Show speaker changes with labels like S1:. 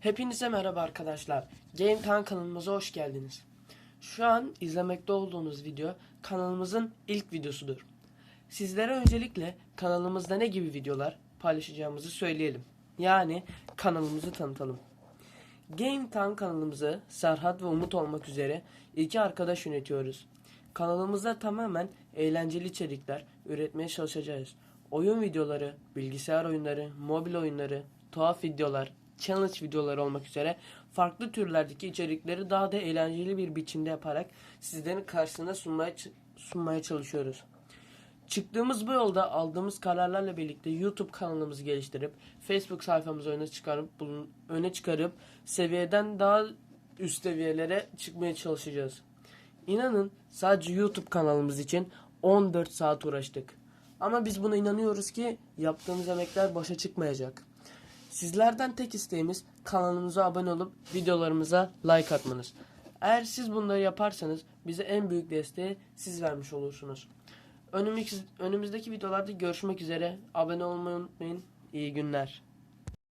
S1: Hepinize merhaba arkadaşlar. Game Time kanalımıza hoş geldiniz. Şu an izlemekte olduğunuz video kanalımızın ilk videosudur. Sizlere öncelikle kanalımızda ne gibi videolar paylaşacağımızı söyleyelim. Yani kanalımızı tanıtalım. Game Time kanalımızı Serhat ve Umut olmak üzere iki arkadaş yönetiyoruz. Kanalımızda tamamen eğlenceli içerikler üretmeye çalışacağız. Oyun videoları, bilgisayar oyunları, mobil oyunları, tuhaf videolar, challenge videoları olmak üzere farklı türlerdeki içerikleri daha da eğlenceli bir biçimde yaparak sizlerin karşısına sunmaya, sunmaya çalışıyoruz. Çıktığımız bu yolda aldığımız kararlarla birlikte YouTube kanalımızı geliştirip Facebook sayfamızı öne çıkarıp bulun, öne çıkarıp seviyeden daha üst seviyelere çıkmaya çalışacağız. İnanın sadece YouTube kanalımız için 14 saat uğraştık. Ama biz buna inanıyoruz ki yaptığımız emekler boşa çıkmayacak. Sizlerden tek isteğimiz kanalımıza abone olup videolarımıza like atmanız. Eğer siz bunları yaparsanız bize en büyük desteği siz vermiş olursunuz. Önümüzdeki, videolarda görüşmek üzere. Abone olmayı unutmayın. İyi günler.